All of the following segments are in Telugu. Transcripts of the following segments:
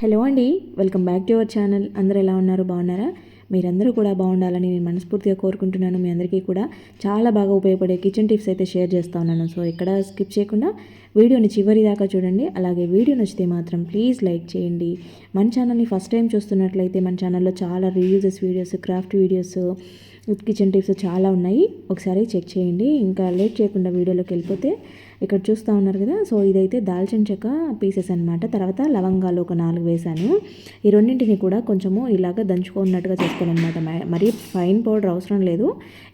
హలో అండి welcome back to our channel. అందరూ ఎలా ఉన్నారు? బాగున్నారా? మీరందరూ కూడా బాగుండాలని నేను మనస్ఫూర్తిగా కోరుకుంటున్నాను. మీ అందరికీ కూడా చాలా బాగా ఉపయోగపడే కిచెన్ టిప్స్ అయితే షేర్ చేస్తూ ఉన్నాను. సో ఇక్కడ స్కిప్ చేయకుండా వీడియోని చివరి దాకా చూడండి. అలాగే వీడియో నచ్చితే మాత్రం ప్లీజ్ లైక్ చేయండి. మన ఛానల్ని ఫస్ట్ టైం చూస్తున్నట్లయితే మన ఛానల్లో చాలా రివ్యూజెస్ videos craft videos kitchen tips చాలా ఉన్నాయి. ఒకసారి చెక్ చేయండి. ఇంకా లేట్ చేయకుండా వీడియోలోకి వెళ్ళిపోతే ఇక్కడ చూస్తూ ఉన్నారు కదా. సో ఇదైతే దాల్చిన చెక్క పీసెస్ అనమాట తర్వాత లవంగాలు ఒక నాలుగు వేసాను ఈ రెండింటిని కూడా కొంచెము ఇలాగ దంచుకున్నట్టుగా చేసుకోవాలన్నమాట. మరీ ఫైన్ పౌడర్ అవసరం లేదు.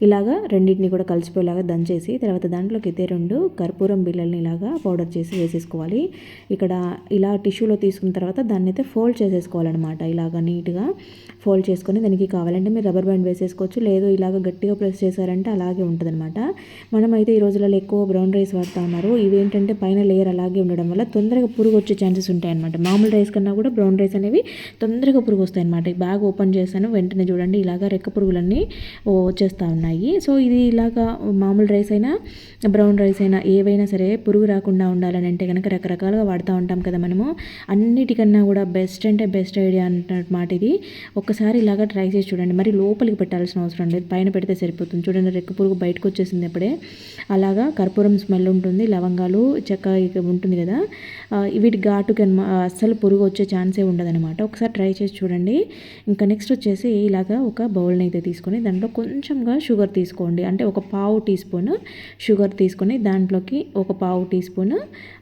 ఇలాగా రెండింటిని కూడా కలిసిపోయేలాగా దంచేసి తర్వాత దాంట్లోకి అయితే రెండు కర్పూరం బిళ్ళల్ని ఇలాగా పౌడర్ చేసి వేసేసుకోవాలి. ఇక్కడ ఇలా టిష్యూలో తీసుకున్న తర్వాత దాన్ని అయితే ఫోల్డ్ చేసేసుకోవాలన్నమాట. ఇలాగ నీట్గా ఫోల్డ్ చేసుకొని దానికి కావాలంటే మీరు రబ్బర్ బ్యాండ్ వేసేసుకోవచ్చు. లేదు ఇలాగ గట్టిగా ప్రెస్ చేశారంటే అలాగే ఉంటుందన్నమాట. మనమైతే ఈ రోజులలో ఎక్కువ బ్రౌన్ రైస్ వాడతాం. ఇవి ఇవేంటంటే పైన లేయర్ అలాగే ఉండడం వల్ల తొందరగా పురుగు వచ్చే ఛాన్సెస్ ఉంటాయి అనమాట మామూలు రైస్ కన్నా కూడా బ్రౌన్ రైస్ అనేవి తొందరగా పురుగు వస్తాయి అనమాట బ్యాగ్ ఓపెన్ చేశాను వెంటనే చూడండి ఇలాగా రెక్క పురుగులన్నీ వచ్చేస్తూ ఉన్నాయి. సో ఇది ఇలాగా మామూలు రైస్ అయినా బ్రౌన్ రైస్ అయినా ఏవైనా సరే పురుగు రాకుండా ఉండాలని అంటే కనుక రకరకాలుగా వాడుతూ ఉంటాం కదా మనము. అన్నిటికన్నా కూడా బెస్ట్ అంటే బెస్ట్ ఐడియా అన్నమాట ఇది. ఒక్కసారి ఇలాగా ట్రై చేసి చూడండి. మరి లోపలికి పెట్టాల్సిన అవసరం లేదు. పైన పెడితే సరిపోతుంది. చూడండి రెక్క పురుగు బయటకు వచ్చేసింది అప్పుడే. అలాగా కర్పూరం స్మెల్ ఉంటుంది. లవంగాలు చెక్క ఉంటుంది కదా. వీటి ఘాటుకి అస్సలు పురుగు వచ్చే ఛాన్సే ఉండదనమాట ఒకసారి ట్రై చేసి చూడండి. ఇంకా నెక్స్ట్ వచ్చేసి ఇలాగా ఒక బౌల్ని అయితే తీసుకొని దాంట్లో కొంచెంగా షుగర్ తీసుకోండి. అంటే ఒక పావు టీ స్పూన్ షుగర్ తీసుకొని దాంట్లోకి ఒక పావు టీ స్పూన్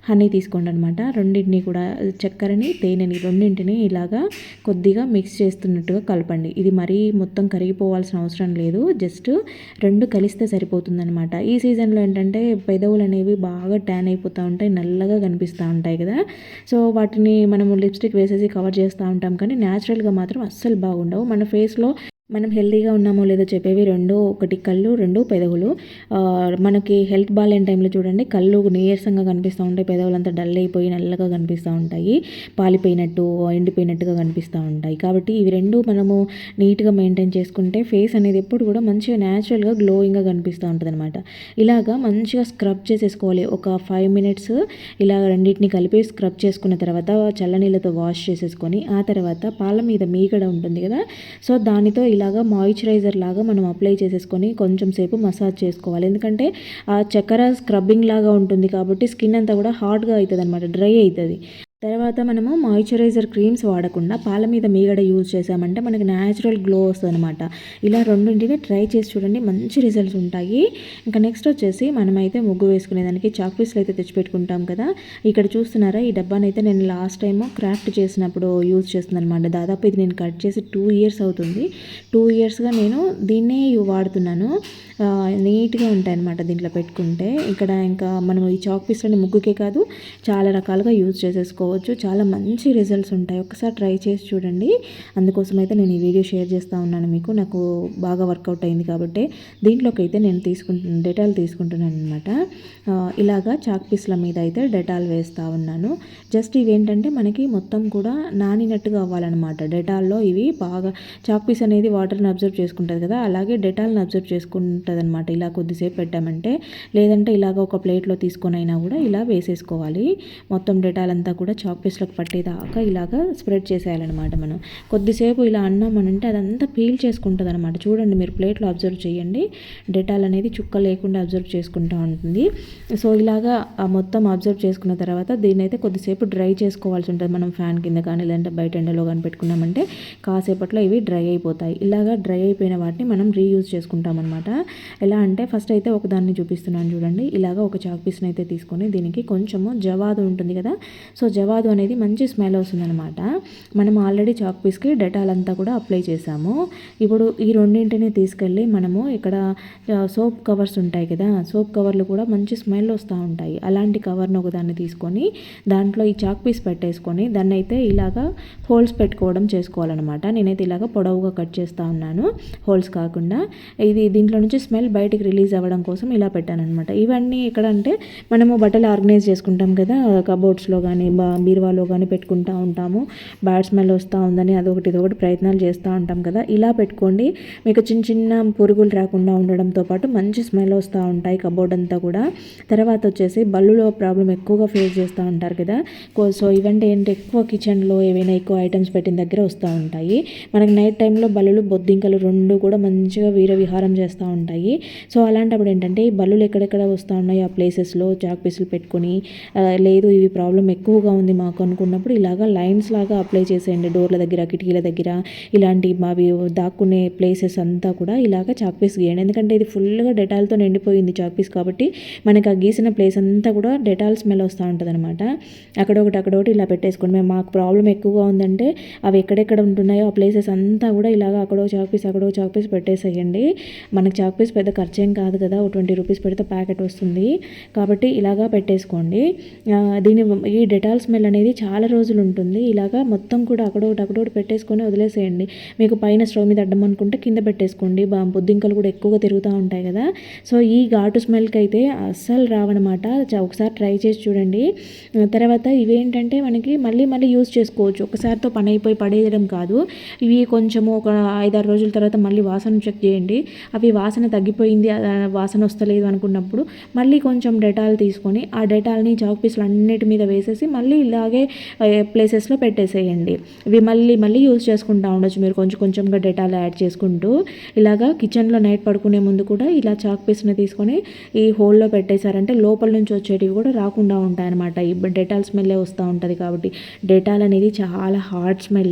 హనీ తీసుకోండి అనమాట రెండింటిని కూడా చక్కెరని తేనెని రెండింటిని ఇలాగా కొద్దిగా మిక్స్ చేస్తున్నట్టుగా కలపండి. ఇది మరీ మొత్తం కరిగిపోవాల్సిన అవసరం లేదు. జస్ట్ రెండు కలిస్తే సరిపోతుందనమాట ఈ సీజన్లో ఏంటంటే పెదవులు అనేవి బాగా ట్యాన్ అయిపోతూ ఉంటాయి నల్లగా కనిపిస్తూ ఉంటాయి కదా. సో వాటిని మనము లిప్స్టిక్ వేసేసి కవర్ చేస్తూ ఉంటాం. కానీ న్యాచురల్గా మాత్రం అస్సలు బాగుండవు. మన ఫేస్లో మనం హెల్తీగా ఉన్నామో లేదో చెప్పేవి రెండు ఒకటి కళ్ళు రెండు పెదవులు. మనకి హెల్త్ బాగాలేని టైంలో చూడండి కళ్ళు నీరసంగా కనిపిస్తూ ఉంటాయి పెదవులంతా డల్ అయిపోయి నల్లగా కనిపిస్తూ ఉంటాయి పాలిపోయినట్టు ఎండిపోయినట్టుగా కనిపిస్తూ ఉంటాయి. కాబట్టి ఇవి రెండు మనము నీట్గా మెయింటైన్ చేసుకుంటే ఫేస్ అనేది ఎప్పుడు కూడా మంచిగా న్యాచురల్గా గ్లోయింగ్గా కనిపిస్తూ ఉంటుంది అనమాట ఇలాగా మంచిగా స్క్రబ్ చేసేసుకోవాలి. ఒక ఫైవ్ మినిట్స్ ఇలా రెండింటిని కలిపి స్క్రబ్ చేసుకున్న తర్వాత చల్లనీళ్ళతో వాష్ చేసేసుకొని ఆ తర్వాత పాల మీద మీగడ ఉంటుంది కదా సో దానితో ఇలాగా మాయిశ్చరైజర్ లాగా మనం అప్లై చేసేసుకొని కొంచెం సేపు మసాజ్ చేసుకోవాలి. ఎందుకంటే ఆ చక్కెర స్క్రబ్బింగ్ లాగా ఉంటుంది కాబట్టి స్కిన్ అంతా కూడా హాట్గా అవుతుంది అనమాట డ్రై అవుతుంది. తర్వాత మనము మాయిశ్చరైజర్ క్రీమ్స్ వాడకుండా పాల మీద మీగడ యూజ్ చేసామంటే మనకి న్యాచురల్ గ్లో వస్తుంది అనమాట ఇలా రెండింటిని ట్రై చేసి చూడండి మంచి రిజల్ట్స్ ఉంటాయి. ఇంకా నెక్స్ట్ వచ్చేసి మనమైతే ముగ్గు వేసుకునేదానికి చాక్ పీస్లు అయితే తెచ్చిపెట్టుకుంటాం కదా. ఇక్కడ చూస్తున్నారా ఈ డబ్బానైతే నేను లాస్ట్ టైము క్రాఫ్ట్ చేసినప్పుడు యూజ్ చేస్తుందనమాట దాదాపు ఇది నేను కట్ చేసి టూ ఇయర్స్ అవుతుంది. టూ ఇయర్స్గా నేను దీన్నే వాడుతున్నాను. నీట్గా ఉంటాయి అనమాట దీంట్లో పెట్టుకుంటే. ఇక్కడ ఇంకా మనం ఈ చాక్ పీస్లని ముగ్గుకే కాదు చాలా రకాలుగా యూజ్ చేసేసుకోవచ్చు. చాలా మంచి రిజల్ట్స్ ఉంటాయి. ఒకసారి ట్రై చేసి చూడండి. అందుకోసం అయితే నేను ఈ వీడియో షేర్ చేస్తూ ఉన్నాను మీకు. నాకు బాగా వర్కౌట్ అయింది కాబట్టి దీంట్లోకి అయితే నేను తీసుకుంటున్నాను డెటాల్ తీసుకుంటున్నాను అనమాట ఇలాగా చాక్ పీస్ల మీద అయితే డెటాల్ వేస్తూ ఉన్నాను. జస్ట్ ఇవేంటంటే మనకి మొత్తం కూడా నానినట్టుగా అవ్వాలన్నమాట. డెటాల్లో ఇవి బాగా చాక్ పీస్ అనేది వాటర్ని అబ్జర్వ్ చేసుకుంటుంది కదా. అలాగే డెటాల్ని అబ్జర్వ్ చేసుకుంటుంది అనమాట ఇలా కొద్దిసేపు పెట్టామంటే లేదంటే ఇలాగ ఒక ప్లేట్లో తీసుకొని అయినా కూడా ఇలా వేసేసుకోవాలి. మొత్తం డెటాల్ అంతా కూడా చాక్ పీస్లోకి పట్టేదాకా ఇలాగ స్ప్రెడ్ చేసేయాలన్నమాట మనం. కొద్దిసేపు ఇలా అన్నామనంటే అదంతా పీల్ చేసుకుంటుంది అనమాట చూడండి మీరు ప్లేట్లో అబ్జర్వ్ చేయండి. డెటాల్ అనేది చుక్క లేకుండా అబ్జర్వ్ చేసుకుంటూ ఉంటుంది. సో ఇలాగా మొత్తం అబ్జర్వ్ చేసుకున్న తర్వాత దీన్ని అయితే కొద్దిసేపు డ్రై చేసుకోవాల్సి ఉంటుంది. మనం ఫ్యాన్ కింద కానీ లేదంటే బయట ఎండలో కానీ పెట్టుకున్నామంటే కాసేపట్లో ఇవి డ్రై అయిపోతాయి. ఇలాగా డ్రై అయిపోయిన వాటిని మనం రీయూజ్ చేసుకుంటాం అనమాట ఎలా అంటే ఫస్ట్ అయితే ఒక దాన్ని చూపిస్తున్నాను చూడండి. ఇలాగా ఒక చాక్ పీస్ని అయితే తీసుకొని దీనికి కొంచెము జవాదు ఉంటుంది కదా. సో జవాదు అనేది మంచి స్మెల్ వస్తుందన్నమాట. మనం ఆల్రెడీ చాక్ పీస్కి డెటాల్ అంతా కూడా అప్లై చేసాము ఇప్పుడు ఈ రెండింటిని తీసుకెళ్ళి మనము ఇక్కడ సోప్ కవర్స్ ఉంటాయి కదా సోప్ కవర్లు కూడా మంచి స్మెల్ వస్తూ ఉంటాయి. అలాంటి కవర్ను ఒకదాన్ని తీసుకొని దాంట్లో ఈ చాక్ పీస్ పెట్టేసుకొని దాన్ని అయితే ఇలాగా హోల్స్ పెట్టుకోవడం చేసుకోవాలన్నమాట. నేనైతే ఇలాగ పొడవుగా కట్ చేస్తూ ఉన్నాను హోల్స్ కాకుండా. ఇది దీంట్లో నుంచి స్మెల్ బయటికి రిలీజ్ అవ్వడం కోసం ఇలా పెట్టాను అనమాట ఇవన్నీ ఎక్కడ అంటే మనము బట్టలు ఆర్గనైజ్ చేసుకుంటాం కదా కబోర్డ్స్లో కానీ బా బీరువాలో కానీ పెట్టుకుంటూ ఉంటాము. బ్యాడ్ స్మెల్ వస్తూ ఉందని అదొకటి ఇదొకటి ప్రయత్నాలు చేస్తూ ఉంటాం కదా. ఇలా పెట్టుకోండి. మీకు చిన్న చిన్న పురుగులు రాకుండా ఉండడంతో పాటు మంచి స్మెల్ వస్తూ ఉంటాయి కబోర్డ్ అంతా కూడా. తర్వాత వచ్చేసి బల్లులో ప్రాబ్లం ఎక్కువగా ఫేస్ చేస్తూ ఉంటారు కదా. సో ఇవంటే ఏంటి? ఎక్కువ కిచెన్లో ఏవైనా ఎక్కువ ఐటమ్స్ పెట్టిన దగ్గర వస్తూ ఉంటాయి. మనకి నైట్ టైంలో బల్లులు బొద్దింకలు రెండు కూడా మంచిగా వీర విహారం చేస్తూ ఉంటాయి. సో అలాంటప్పుడు ఏంటంటే ఈ బల్లులు ఎక్కడెక్కడ వస్తూ ఉన్నాయి ఆ ప్లేసెస్లో చాక్ పీసులు పెట్టుకొని లేదు ఇవి ప్రాబ్లం ఎక్కువగా ఉంది మాకు అనుకున్నప్పుడు ఇలాగా లైన్స్ లాగా అప్లై చేసేయండి. డోర్ల దగ్గర కిటికీల దగ్గర ఇలాంటి అవి దాక్కునే ప్లేసెస్ అంతా కూడా ఇలాగ చాక్ పీస్ గీయండి. ఎందుకంటే ఇది ఫుల్గా డెటాల్తో నిండిపోయింది చాక్ పీస్ కాబట్టి మనకి ఆ గీసిన ప్లేస్ అంతా కూడా డెటాల్ స్మెల్ వస్తూ ఉంటుంది అనమాట అక్కడొకటి అక్కడొకటి ఇలా పెట్టేసుకోండి. మేము మాకు ప్రాబ్లం ఎక్కువగా ఉందంటే అవి ఎక్కడెక్కడ ఉంటున్నాయో ఆ ప్లేసెస్ అంతా కూడా ఇలాగ అక్కడో చాక్ పీస్ అక్కడో చాక్ పీస్ పెట్టేసేయండి. మనకి చాక్ పీస్ పెద్ద ఖర్చు ఏం కాదు కదా. ఒక ట్వంటీ రూపీస్ పెడితే ప్యాకెట్ వస్తుంది. కాబట్టి ఇలాగా పెట్టేసుకోండి. దీని ఈ డెటాల్ స్మెల్ అనేది చాలా రోజులు ఉంటుంది. ఇలాగా మొత్తం కూడా అక్కడొకటి అక్కడొకటి పెట్టేసుకొని వదిలేసేయండి. మీకు పైన స్టవ్ మీద అడ్డం అనుకుంటే కింద పెట్టేసుకోండి. బా బొద్దింకలు కూడా ఎక్కువగా తిరుగుతూ ఉంటాయి కదా. సో ఈ ఘాటు స్మెల్కి అయితే అస్సలు రావనమాట. ఒకసారి ట్రై చేసి చూడండి. తర్వాత ఇవేంటంటే మనకి మళ్ళీ మళ్ళీ యూజ్ చేసుకోవచ్చు. ఒకసారితో పని అయిపోయి పడేయడం కాదు. ఇవి కొంచెము ఒక ఐదారు రోజుల తర్వాత మళ్ళీ వాసన చెక్ చేయండి. అవి వాసన తగ్గిపోయింది వాసన వస్తలేదు అనుకున్నప్పుడు మళ్ళీ కొంచెం డెటాల్ తీసుకొని ఆ డెటాల్ని చాక్ పీసులు అన్నిటి మీద వేసేసి మళ్ళీ ఇలాగే ప్లేసెస్లో పెట్టేసేయండి. ఇవి మళ్ళీ మళ్ళీ యూజ్ చేసుకుంటూ ఉండొచ్చు మీరు. కొంచెం కొంచెంగా డెటాల్ యాడ్ చేసుకుంటూ ఇలాగా కిచెన్లో నైట్ పడుకునే ముందు కూడా ఇలా చాక్ పీస్ని తీసుకొని ఈ హోల్లో పెట్టేశారంటే లోపల నుంచి వచ్చేటివి కూడా రాకుండా ఉంటాయన్నమాట. ఈ డెటాల్ స్మెల్లే వస్తూ ఉంటుంది కాబట్టి. డెటాల్ అనేది చాలా హార్డ్ స్మెల్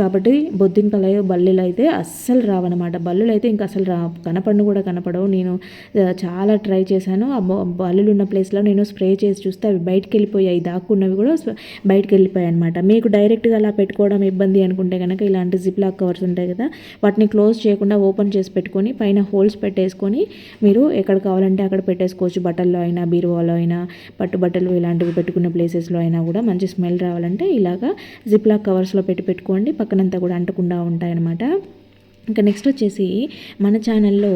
కాబట్టి బొద్దింకలు బల్లులు అయితే అస్సలు రావన్నమాట. బల్లులు అయితే ఇంకా అసలు రా కనపడను కూడా కనపడవు. నేను చాలా ట్రై చేశాను. ఆ బల్లులు ఉన్న ప్లేస్లో నేను స్ప్రే చేసి చూస్తే అవి బయటకు వెళ్ళిపోయాయి దాక్కున్నవి కూడా కవర్లో బయటకు వెళ్ళిపోయాయి అనమాట మీకు డైరెక్ట్గా అలా పెట్టుకోవడం ఇబ్బంది అనుకుంటే కనుక ఇలాంటి జిప్ లాక్ కవర్స్ ఉంటాయి కదా వాటిని క్లోజ్ చేయకుండా ఓపెన్ చేసి పెట్టుకొని పైన హోల్స్ పెట్టేసుకొని మీరు ఎక్కడ కావాలంటే అక్కడ పెట్టేసుకోవచ్చు. బట్టల్లో అయినా బీరువాలో అయినా పట్టు బట్టలు ఇలాంటివి పెట్టుకున్న ప్లేసెస్లో అయినా కూడా మంచి స్మెల్ రావాలంటే ఇలాగా జిప్ లాక్ కవర్స్లో పెట్టి పెట్టుకోండి. పక్కనంతా కూడా అంటకుండా ఉంటాయన్నమాట. ఇంకా నెక్స్ట్ వచ్చేసి మన ఛానల్లో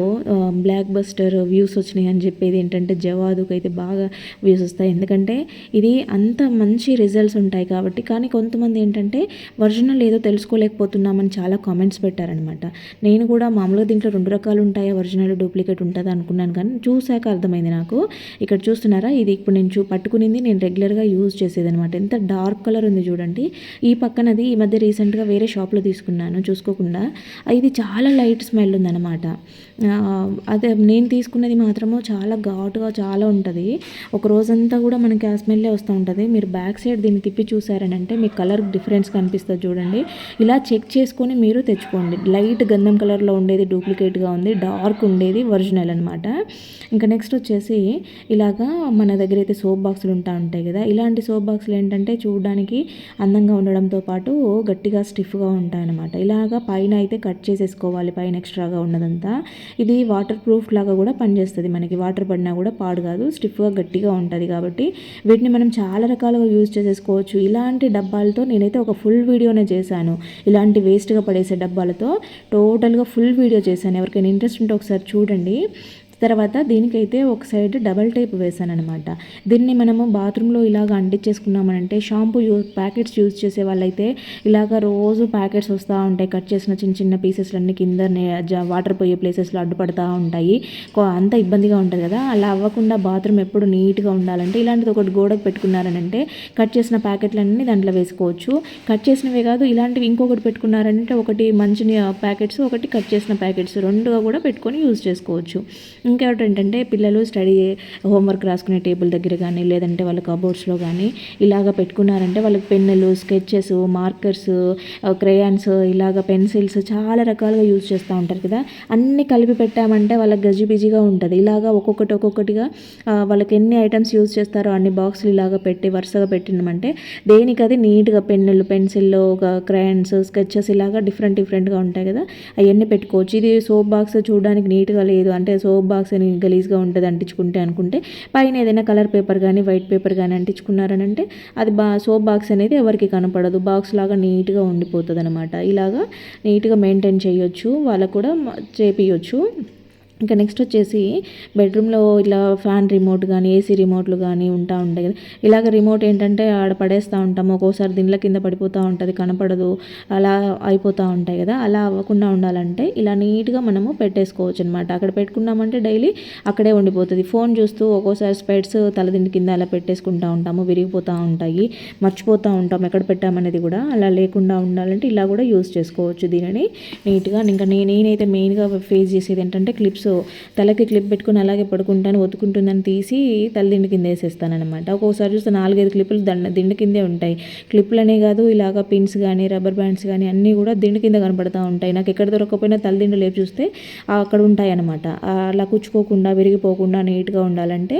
బ్లాక్ బస్టర్ వ్యూస్ వచ్చినాయి అని చెప్పేది ఏంటంటే జవాదుకు అయితే బాగా వ్యూస్ వస్తాయి. ఎందుకంటే ఇది అంత మంచి రిజల్ట్స్ ఉంటాయి కాబట్టి కానీ కొంతమంది ఏంటంటే ఒరిజినల్ ఏదో తెలుసుకోలేకపోతున్నామని చాలా కామెంట్స్ పెట్టారనమాట నేను కూడా మామూలుగా దీంట్లో రెండు రకాలు ఉంటాయా. ఒరిజినల్ డూప్లికేట్ ఉంటుందా అనుకున్నాను కానీ చూశాక అర్థమైంది నాకు. ఇక్కడ చూస్తున్నారా? ఇది ఇప్పుడు నేను చూ పట్టుకునింది నేను రెగ్యులర్గా యూజ్ చేసేది అనమాట ఎంత డార్క్ కలర్ ఉంది చూడండి. ఈ పక్కనది ఈ మధ్య రీసెంట్గా వేరే షాప్లో తీసుకున్నాను చూసుకోకుండా. ఇది చాలా లైట్ స్మెల్ ఉందన్నమాట. అదే నేను తీసుకున్నది మాత్రము చాలా ఘాటుగా చాలా ఉంటుంది. ఒక రోజంతా కూడా మనకి ఆ స్మెల్లే వస్తూ ఉంటుంది. మీరు బ్యాక్ సైడ్ దీన్ని తిప్పి చూసారని అంటే మీకు కలర్ డిఫరెన్స్ కనిపిస్తుంది చూడండి. ఇలా చెక్ చేసుకొని మీరు తెచ్చుకోండి. లైట్ గంధం కలర్లో ఉండేది డూప్లికేట్గా ఉంది. డార్క్ ఉండేది ఒరిజినల్ అనమాట ఇంకా నెక్స్ట్ వచ్చేసి ఇలాగా మన దగ్గర అయితే సోప్ బాక్సులు ఉంటా ఉంటాయి కదా. ఇలాంటి సోప్ బాక్సులు ఏంటంటే చూడడానికి అందంగా ఉండడంతో పాటు గట్టిగా స్టిఫ్గా ఉంటాయన్నమాట. ఇలాగా పైన అయితే కట్ చేసేసుకోవాలి. పైన ఎక్స్ట్రాగా ఉన్నదంతా. ఇది వాటర్ ప్రూఫ్ లాగా కూడా పనిచేస్తుంది. మనకి వాటర్ పడినా కూడా పాడు కాదు స్టిఫ్గా గట్టిగా ఉంటుంది కాబట్టి వీటిని మనం చాలా రకాలుగా యూజ్ చేసేసుకోవచ్చు. ఇలాంటి డబ్బాలతో నేనైతే ఒక ఫుల్ వీడియోనే చేశాను. ఇలాంటి వేస్ట్గా పడేసే డబ్బాలతో టోటల్గా ఫుల్ వీడియో చేశాను. ఎవరికైనా ఇంట్రెస్ట్ ఉంటే ఒకసారి చూడండి. తర్వాత దీనికైతే ఒక సైడ్ డబల్ టేప్ వేసాను అనమాట దీన్ని మనము బాత్రూంలో ఇలాగ అంటించేసుకున్నామనంటే షాంపూ యూ ప్యాకెట్స్ యూజ్ చేసే వాళ్ళైతే ఇలాగ రోజు ప్యాకెట్స్ వస్తూ ఉంటాయి. కట్ చేసిన చిన్న చిన్న పీసెస్లన్నీ కింద వాటర్ పోయే ప్లేసెస్లో అడ్డుపడతా ఉంటాయి. అంత ఇబ్బందిగా ఉంటుంది కదా? అలా అవ్వకుండా బాత్రూమ్ ఎప్పుడు నీట్గా ఉండాలంటే ఇలాంటిది ఒకటి గోడకు పెట్టుకున్నారనంటే కట్ చేసిన ప్యాకెట్లన్నీ దాంట్లో వేసుకోవచ్చు. కట్ చేసినవే కాదు ఇలాంటివి ఇంకొకటి పెట్టుకున్నారంటే ఒకటి మంచి ప్యాకెట్స్ ఒకటి కట్ చేసిన ప్యాకెట్స్ రెండుగా కూడా పెట్టుకొని యూజ్ చేసుకోవచ్చు. ఇంకొకటి ఏంటంటే పిల్లలు స్టడీ హోంవర్క్ రాసుకునే టేబుల్ దగ్గర కానీ లేదంటే వాళ్ళ కబోర్డ్స్లో కానీ ఇలాగ పెట్టుకున్నారంటే వాళ్ళకి పెన్నులు స్కెచెస్ మార్కర్స్ క్రేయాన్స్ ఇలాగ పెన్సిల్స్ చాలా రకాలుగా యూజ్ చేస్తూ ఉంటారు కదా. అన్నీ కలిపి పెట్టామంటే వాళ్ళకి గజిబిజిగా ఉంటుంది. ఇలాగా ఒక్కొక్కటి ఒక్కొక్కటిగా వాళ్ళకి ఎన్ని ఐటమ్స్ యూజ్ చేస్తారో అన్ని బాక్సులు ఇలాగ పెట్టి వరుసగా పెట్టినామంటే దేనికి అది నీట్గా పెన్నులు పెన్సిల్లో ఒక క్రయాన్స్ స్కెచెస్ ఇలాగా డిఫరెంట్ డిఫరెంట్గా ఉంటాయి కదా. అవన్నీ పెట్టుకోవచ్చు. ఇది సోప్ బాక్స్ చూడడానికి నీట్గా లేదు. అంటే సోప్ బాక్స్ అని గలీజ్గా ఉంటుంది అంటించుకుంటే అనుకుంటే పైన ఏదైనా కలర్ పేపర్ కానీ వైట్ పేపర్ కానీ అంటించుకున్నారని అంటే అది బా సోప్ బాక్స్ అనేది ఎవరికి కనపడదు. బాక్స్ లాగా నీట్గా ఉండిపోతుంది అనమాట ఇలాగా నీట్గా మెయింటైన్ చేయొచ్చు. వాళ్ళకు కూడా మ- చేపియొచ్చు. ఇంకా నెక్స్ట్ వచ్చేసి బెడ్రూమ్లో ఇలా ఫ్యాన్ రిమోట్ కానీ ఏసీ రిమోట్లు కానీ ఉంటా ఉంటాయి కదా. ఇలాగ రిమోట్ ఏంటంటే ఆడ పడేస్తూ ఉంటాము ఒక్కోసారి దీనిలో కింద పడిపోతూ ఉంటుంది కనపడదు అలా అయిపోతూ ఉంటాయి కదా. అలా అవ్వకుండా ఉండాలంటే ఇలా నీట్గా మనము పెట్టేసుకోవచ్చు అనమాట అక్కడ పెట్టుకున్నామంటే డైలీ అక్కడే ఉండిపోతుంది. ఫోన్ చూస్తూ ఒక్కోసారి స్పెడ్స్ తలదిండి కింద అలా పెట్టేసుకుంటూ ఉంటాము విరిగిపోతూ ఉంటాయి మర్చిపోతూ ఉంటాం ఎక్కడ పెట్టామనేది కూడా. అలా లేకుండా ఉండాలంటే ఇలా కూడా యూస్ చేసుకోవచ్చు దీనిని నీట్గా. ఇంకా నేనైతే మెయిన్గా ఫేస్ చేసేది ఏంటంటే క్లిప్స్ సో తలకి క్లిప్ పెట్టుకుని అలాగే పడుకుంటాను ఒత్తుకుంటుందని తీసి తల దిండు కింద వేసేస్తానమాట ఒక్కోసారి చూస్తే నాలుగైదు క్లిప్పులు దండ దిండు కిందే ఉంటాయి. క్లిప్లనే కాదు ఇలాగ పిన్స్ కానీ రబ్బర్ బ్యాండ్స్ కానీ అన్నీ కూడా దిండు కింద కనపడతా ఉంటాయి. నాకు ఎక్కడ దొరకకపోయినా తలదిండు లేపు చూస్తే అక్కడ ఉంటాయి అనమాట అలా కుచ్చుకోకుండా విరిగిపోకుండా నీట్గా ఉండాలంటే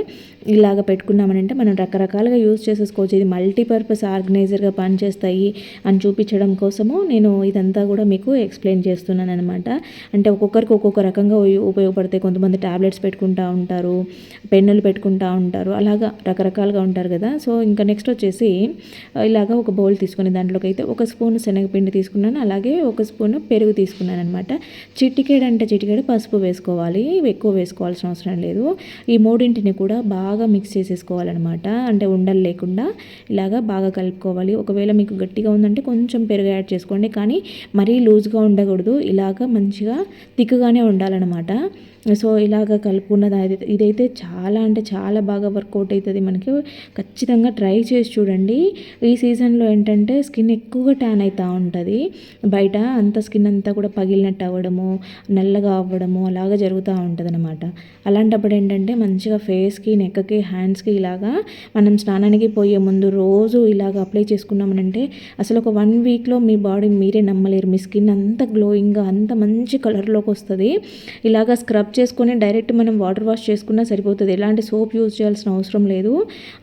ఇలాగ పెట్టుకున్నామనంటే మనం రకరకాలుగా యూజ్ చేసేసుకోవచ్చు. ఇది మల్టీపర్పస్ ఆర్గనైజర్గా పనిచేస్తాయి అని చూపించడం కోసము నేను ఇదంతా కూడా మీకు ఎక్స్ప్లెయిన్ చేస్తున్నాను అనమాట అంటే ఒక్కొక్కరికి ఒక్కొక్క రకంగా పడితే కొంతమంది ట్యాబ్లెట్స్ పెట్టుకుంటూ ఉంటారు పెన్నులు పెట్టుకుంటూ ఉంటారు అలాగా రకరకాలుగా ఉంటారు కదా. సో ఇంకా నెక్స్ట్ వచ్చేసి ఇలాగ ఒక బౌల్ తీసుకుని దాంట్లోకి అయితే ఒక స్పూన్ శనగపిండి తీసుకున్నాను అలాగే ఒక స్పూన్ పెరుగు తీసుకున్నాను అనమాట చిటికేడు అంటే చిటికేడు పసుపు వేసుకోవాలి ఎక్కువ వేసుకోవాల్సిన అవసరం లేదు. ఈ మూడింటిని కూడా బాగా మిక్స్ చేసేసుకోవాలన్నమాట. అంటే ఉండలు లేకుండా ఇలాగా బాగా కలుపుకోవాలి. ఒకవేళ మీకు గట్టిగా ఉందంటే కొంచెం పెరుగు యాడ్ చేసుకోండి కానీ మరీ లూజ్గా ఉండకూడదు. ఇలాగ మంచిగా తిక్కుగానే ఉండాలన్నమాట. సో ఇలాగ కలుపుకున్నది ఇదైతే చాలా అంటే చాలా బాగా వర్కౌట్ అవుతుంది మనకి. ఖచ్చితంగా ట్రై చేసి చూడండి. ఈ సీజన్లో ఏంటంటే స్కిన్ ఎక్కువగా ట్యాన్ అవుతూ ఉంటుంది. బయట అంత స్కిన్ అంతా కూడా పగిలినట్టు అవ్వడము నల్లగా అవ్వడము అలాగా జరుగుతూ ఉంటుంది అనమాట అలాంటప్పుడు ఏంటంటే మంచిగా ఫేస్కి నెక్కకి హ్యాండ్స్కి ఇలాగా మనం స్నానానికి పోయే ముందు రోజు ఇలాగ అప్లై చేసుకున్నామనంటే అసలు ఒక వన్ వీక్లో మీ బాడీ మీరే నమ్మలేరు. మీ స్కిన్ అంత గ్లోయింగ్గా అంత మంచి కలర్లోకి వస్తుంది. ఇలాగ స్క్రబ్ చేసుకొని డైరెక్ట్ మనం వాటర్ వాష్ చేసుకున్నా సరిపోతుంది. ఎలాంటి సోప్ యూజ్ చేయాల్సిన అవసరం లేదు.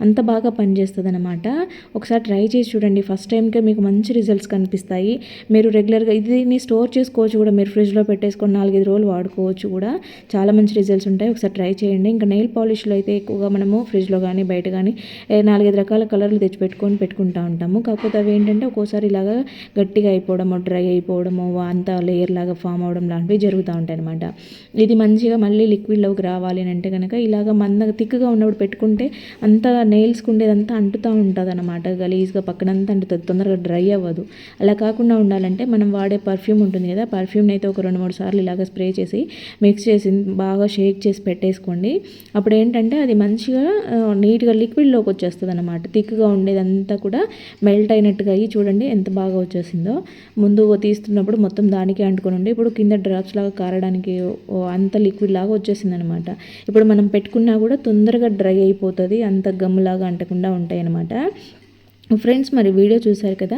అంత బాగా పనిచేస్తుంది అనమాట ఒకసారి ట్రై చేసి చూడండి. ఫస్ట్ టైంకే మీకు మంచి రిజల్ట్స్ కనిపిస్తాయి. మీరు రెగ్యులర్గా ఇది స్టోర్ చేసుకోవచ్చు కూడా. మీరు ఫ్రిడ్జ్లో పెట్టేసుకొని నాలుగైదు రోజులు వాడుకోవచ్చు కూడా. చాలా మంచి రిజల్ట్స్ ఉంటాయి. ఒకసారి ట్రై చేయండి. ఇంకా నెయిల్ పాలిష్లో అయితే ఎక్కువగా మనము ఫ్రిడ్జ్లో కానీ బయట కానీ నాలుగైదు రకాల కలర్లు తెచ్చి పెట్టుకొని పెట్టుకుంటూ ఉంటాము. కాకపోతే అవి ఏంటంటే ఒక్కోసారి ఇలాగా గట్టిగా అయిపోవడము డ్రై అయిపోవడము అంత లేయర్ లాగా ఫామ్ అవడం లాంటివి జరుగుతూ ఉంటాయి అనమాట ఇది మంచిగా మళ్ళీ లిక్విడ్లోకి రావాలి అని అంటే కనుక ఇలాగ మందగా థిక్గా ఉన్నప్పుడు పెట్టుకుంటే అంత నెయిల్స్కి ఉండేదంతా అంటుతూ ఉంటుంది అనమాట గలీజ్గా పక్కనంతా అంటుతుంది. తొందరగా డ్రై అవ్వదు. అలా కాకుండా ఉండాలంటే మనం వాడే పర్ఫ్యూమ్ ఉంటుంది కదా పర్ఫ్యూమ్ని అయితే ఒక రెండు మూడు సార్లు ఇలాగ స్ప్రే చేసి మిక్స్ చేసి బాగా షేక్ చేసి పెట్టేసుకోండి. అప్పుడు ఏంటంటే అది మంచిగా నీట్గా లిక్విడ్లోకి వచ్చేస్తుంది అనమాట థిక్గా ఉండేదంతా కూడా మెల్ట్ అయినట్టుగా అయ్యి చూడండి ఎంత బాగా వచ్చేసిందో. ముందు తీస్తున్నప్పుడు మొత్తం దానికి అంటుకొని ఉండి ఇప్పుడు కింద డ్రాప్స్ లాగా కారడానికి అంత లిక్విడ్ లాగా వచ్చేసింది అనమాట ఇప్పుడు మనం పెట్టుకున్నా కూడా తొందరగా డ్రై అయిపోతుంది అంత గమ్ములాగా అంటకుండా ఉంటాయి అనమాట ఫ్రెండ్స్ మరి వీడియో చూశారు కదా?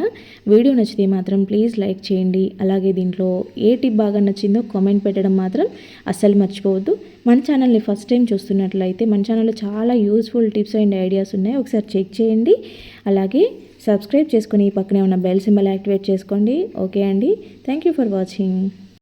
వీడియో నచ్చితే మాత్రం ప్లీజ్ లైక్ చేయండి. అలాగే దీంట్లో ఏ టిప్ బాగా నచ్చిందో కామెంట్ పెట్టడం మాత్రం అస్సలు మర్చిపోవద్దు. మన ఛానల్ని ఫస్ట్ టైం చూస్తున్నట్లయితే మన ఛానల్లో చాలా యూస్ఫుల్ టిప్స్ అండ్ ఐడియాస్ ఉన్నాయి. ఒకసారి చెక్ చేయండి. అలాగే సబ్స్క్రైబ్ చేసుకుని పక్కనే ఉన్న బెల్ సింబల్ యాక్టివేట్ చేసుకోండి. ఓకే అండి? Thank you for watching